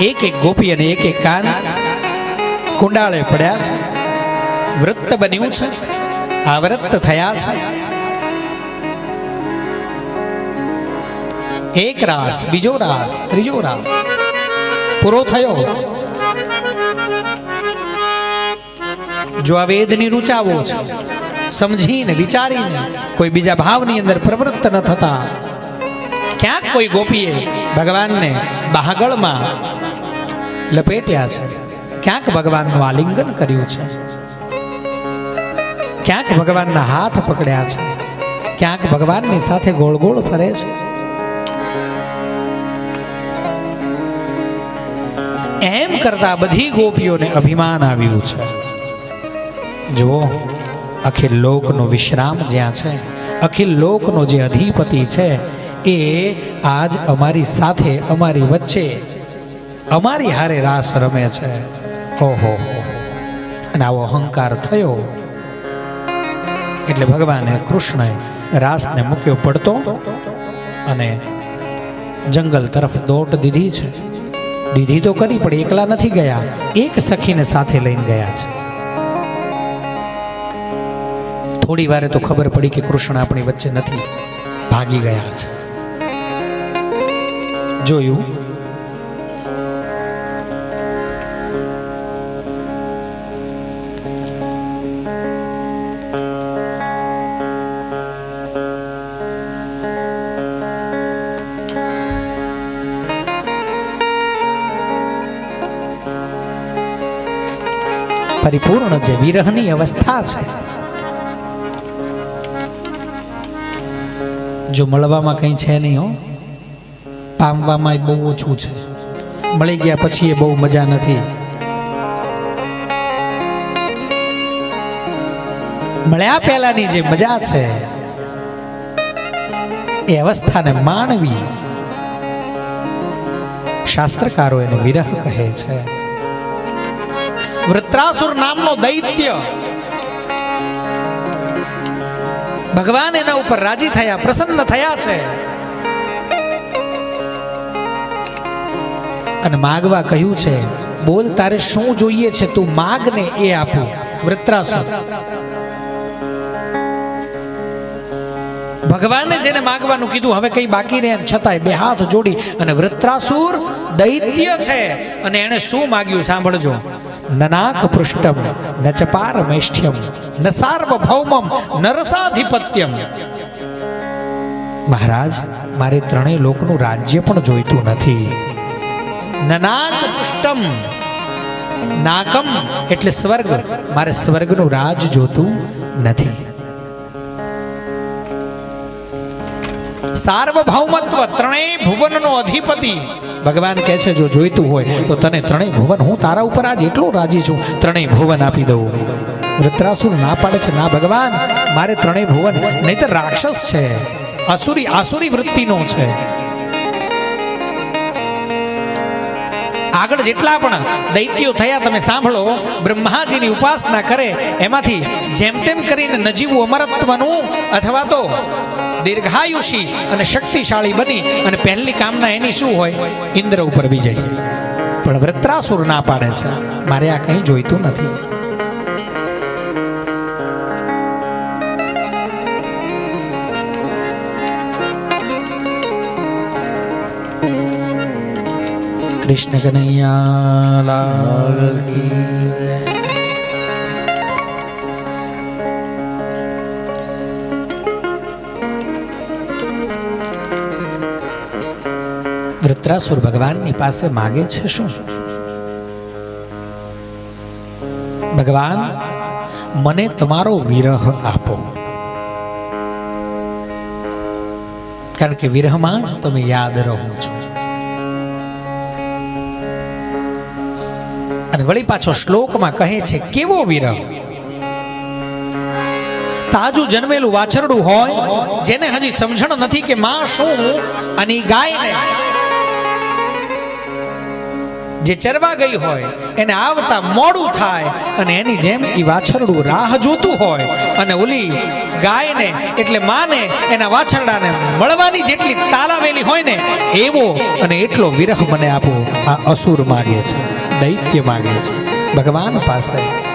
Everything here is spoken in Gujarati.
એક એક ગોપી અને એક એક કાન કુંડાળે પડ્યા છે. વૃત્ત બન્યું છે. આવૃત્ત થયા છે. એક રાસ, બીજો રાસ, ત્રીજો રાસ. પૂરો થયો. જો આ વેદની રૂચાવો છે, સમજીને વિચારીને કોઈ બીજા ભાવની અંદર પ્રવૃત્ત ન થતા ક્યાંક કોઈ ગોપીએ ભગવાનને બાગળમાં લપેટ્યા છે. ક્યાંક ભગવાનનું આલિંગન કર્યું છે. ક્યાંક ભગવાનના હાથ પકડ્યા છે. ક્યાંક ભગવાનની સાથે ગોળ ગોળ ફરે છે. એમ કરતા બધી ગોપીઓને અભિમાન આવ્યું છે. જુઓ, અખિલ લોકનો વિશ્રામ જ્યાં છે, અખિલ લોકનો જે અધિપતિ છે એ આજ અમારી સાથે અમારી વચ્ચે અમારી હારે રાસ રમે છે. ઓહો અને આવો અહંકાર થયો એટલે ભગવાને કૃષ્ણએ રાસને મૂક્યો પડતો અને જંગલ તરફ દોટ દીધી છે. દીધી તો કરી, પણ એકલા નથી ગયા. એક સખીને સાથે લઈને ગયા છે. થોડી વારે તો ખબર પડી કે કૃષ્ણ આપણી વચ્ચે નથી. ભાગી ગયા છે. જોયું. પરિપૂર્ણ જે વિરહની અવસ્થા છે જો મળવામાં કંઈ છે નહીં હો. પામવામાં બહુ ઓછું છે. મળી ગયા પછી એ બહુ મજા નથી. મળ્યા પહેલાની જે મજા છે, એ અવસ્થાને માણવી. શાસ્ત્રકારો એને વિરહ કહે છે. વૃત્રાસુર નામનો દૈત્ય. ભગવાન એના ઉપર રાજી થયા, પ્રસન્ન થયા છે. અને માગવા કહ્યું છે, બોલ તારે શું જોઈએ છે તું માગને એ આપું. વૃત્રાસુર. ભગવાને જેને માગવાનું કીધું, હવે કઈ બાકી રહે છતાંય બે હાથ જોડી અને વૃત્રાસુર દૈત્ય છે અને એણે શું માગ્યું સાંભળજો. નનાક પૃષ્ઠમ, ન ચપાર મૈષ્ઠ્યમ, ન સાર્વભૌમમ નરસાધિપત્યમ મહારાજ, મારે ત્રણેય લોકનું રાજ્ય પણ જોઈતું નથી. નનાક પુષ્ટમ નાકમ એટલે સ્વર્ગ. મારે સ્વર્ગનું રાજ જોતું નથી. સાર્વભૌમત્વ ત્રણેય ભુવનનો અધિપતિ. ભગવાન કહે છે, જો જોઈતું હોય, તો તને ત્રણેય ભુવન, હું તારા ઉપર આજ એટલો રાજી છું. ત્રણેય ભુવન આપી દઉં. વૃત્રાસુર ના પાડે છે, ના ભગવાન, મારે ત્રણેય ભુવન નહીં તો રાક્ષસ છે. આસુરી આસુરી વૃત્તિનો છે. આગળ જેટલા પણ દૈત્યો થયા, તમે સાંભળો, બ્રહ્માજીની ઉપાસના કરે, એમાંથી જેમ તેમ કરીને નજીવું અમરત્વનું અથવા તો દીર્ઘાયુષી અને શક્તિશાળી બની અને પહેલી કામના એની શું હોય? ઇન્દ્ર ઉપર વિજય. પણ વૃત્રાસુર ના પાડે છે. મારે આ કંઈ જોઈતું નથી. કૃષ્ણ કનૈયા લાલ કી જય. વૃત્રાસુર ભગવાનની પાસે માગે છે શું ભગવાન મને તમારો વિરહ આપો કારણ કે વિરહમાં જ તમે યાદ રહો છો અને વળી પાછો શ્લોકમાં કહે છે, કેવો વિરહ? તાજું જન્મેલું વાછરડું હોય, જેને હજી સમજણ નથી કે માં શું અને ગાયને. જે ચરવા ગઈ હોય, એને આવતા મોડું થાય અને એની જેમ એ વાછરડું રાહ જોતું હોય અને ઓલી ગાયને, એટલે માને એના વાછરડાને મળવાની જેટલી તાલાવેલી હોય ને, એવો અને એટલો વિરહ મને આપો. આ અસુર માગે છે. દૈત્ય માગે છે. ભગવાન પાસે